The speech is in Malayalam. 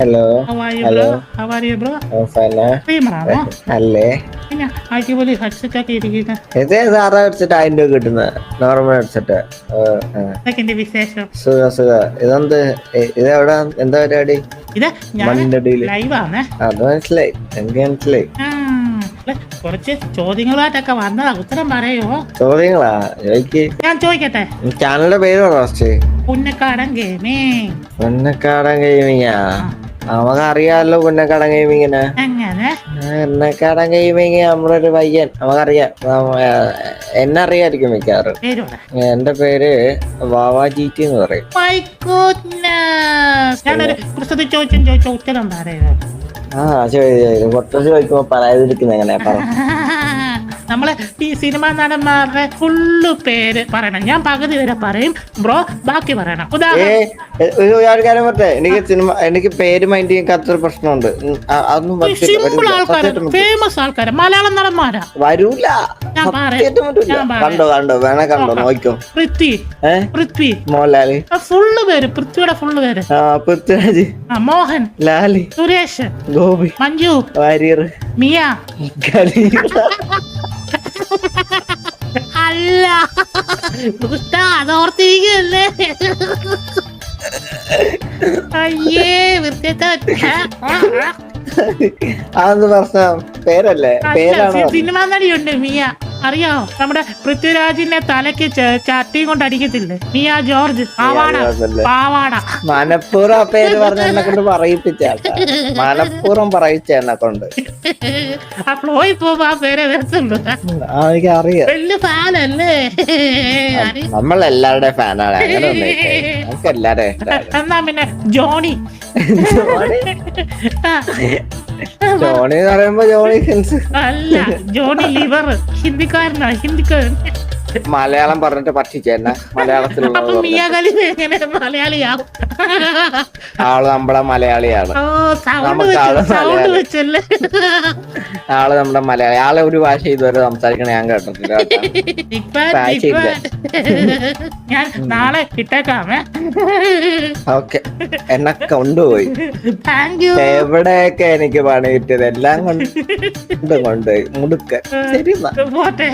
ഹലോ ഹലോ ഫീമറാണോ അല്ലേ? പിന്നെ അടിപൊളി ഹെഡ്സെറ്റ് ഒക്കെ ഇരിക്കുന്നത് ഇത് സാറാ അടിച്ചിട്ട് ആയിരം രൂപ കിട്ടുന്ന? നോർമൽ ഹെഡ്സെറ്റ് വിശേഷം? സുഖ സുഖ. ഇതെന്ത്? ഇത് എവിടെ എന്താ പരിപാടി? ഇത് മണ്ണിന്റെ ലൈവാണ് അത് മനസ്സിലായി. എനിക്ക് മനസ്സിലായി. കുറച്ച് ചോദ്യങ്ങളായിട്ടൊക്കെ വന്നതാ. ഉത്തരം പറയുമോ ചോദ്യങ്ങളാ? ചോദിക്ക്. ഞാൻ ചോദിക്കട്ടെ? ചാനലിന്റെ പേര് പറ പുന്നക്കാടൻ ഗെയിമിംഗ് പുന്നക്കാടൻ ഗെയിമിങ്ങാ നമുക്ക് അറിയാമല്ലോ പുന്നക്കാടൻ ഗെയിമിങ്ങിനെ എങ്ങനെ? പുന്നക്കാടൻ ഗെയിമിങ് നമ്മളൊരു പയ്യൻ. നമുക്കറിയാം എന്നെ അറിയായിരിക്കും മിക്കവാറും. പേരോടെ എന്റെ പേര് വാവാ ജീറ്റി എന്ന് പറയും. My goodness. ഞാനൊരു കുറിച്ചത് ചോദിച്ചും ചോദിച്ച ഉത്തരം ആ ചോദിച്ചു കുറച്ച് ചോദിക്കുമ്പോ പറയാതിരിക്കുന്ന എങ്ങനെയാ പറ. ഈ സിനിമ നടന്മാരുടെ ഫുള്ള് പേര് പറയണം. ഞാൻ പകുതി വരെ പറയും. ബ്രോ ബാക്കി പറയണം. ഉദാഹരണം. പറട്ടെ എനിക്ക് സിനിമ എനിക്ക് പേര് മൈൻഡ് ചെയ്യാത്തൊരു പ്രശ്നമുണ്ട്. സിമ്പിൾ. ആൾക്കാര് ഫേമസ് ആൾക്കാര് മലയാളം നടന്മാരാ? വരൂല. കണ്ടോ കണ്ടോ? വേണേ കണ്ടോ? നോക്കിക്കോ. പൃഥ്വി. പൃഥ്വി. മോഹൻലാൽ. ഫുള്ള് പേര് പൃഥ്വിയുടെ ഫുള്ള് പേര്. പൃഥ്വിരാജ്. മോഹൻ. ലാലി. സുരേഷ്. ഗോപി. മഞ്ജു. വാര്യർ. മിയ. അല്ല. ദുഷ്ട അതോർത്തിരിക്കല്ലേ അയ്യേ വൃത്തിയത്തെ പറഞ്ഞ പേരല്ലേ? പേരാണോ? സിനിമാ നടിയുണ്ട് മിയ. അറിയാമോ? നമ്മുടെ പൃഥ്വിരാജിന്റെ തലയ്ക്ക് ചട്ടിയും കൊണ്ട് അടിക്കത്തില്ലേ? മിയ ജോർജ് പാവാട. പാവാട. മനപ്പൂർവം ആ പേര് പറഞ്ഞ എന്നെ കൊണ്ട് പറയിപ്പിച്ച മനപ്പൂർവം പറയിച്ച എന്നെ കൊണ്ട്. ആ ഫ്ലോയിൽ പോകുമ്പോ ആ പേരെ വരത്തുള്ളൂ ആ എനിക്ക് അറിയാം വലിയ ഫാനല്ലേ? നമ്മൾ എല്ലാവരുടെ ഫാനാണ്. അങ്ങനെ ഒന്നും നമുക്ക് എല്ലാവരുടെ ഇഷ്ടമാണ് എന്നാ പിന്നെ ജോണി? ആ, ജോണി എന്ന് പറയുമ്പോ ജോണി അല്ല ജോണി ലിവർ. ഹിന്ദിക്കാരനാ ഹിന്ദിക്കാരൻ. മലയാളം പറഞ്ഞിട്ട് പറ്റിച്ച എന്നെ? മലയാളത്തിലുള്ള മിയ ഖലീഫ എങ്ങനെ മലയാളിയാവും ആൾ നമ്മളെ മലയാളിയാണ്. ഓ സൗണ്ട് നമുക്ക് ആൾ വെച്ച് സൗണ്ട് മലയാളി. വെച്ചല്ലേ? ആൾ നമ്മുടെ മലയാളി. ആളെ ഒരു ഭാഷ ഇതുവരെ സംസാരിക്കണ ഞാൻ കേട്ടിട്ടില്ല കേട്ടോ. ഞാൻ നാളെ ഇട്ടേക്കാമേ ഓക്കെ. എന്നെ കൊണ്ടുപോയി. താങ്ക് യു എവിടെയൊക്കെ എനിക്ക് പണി കിട്ടിയത്? എല്ലാം കൊണ്ട് കൊണ്ടുപോയി. മുടുക്ക. ശരി എന്നാ. പോട്ടെ.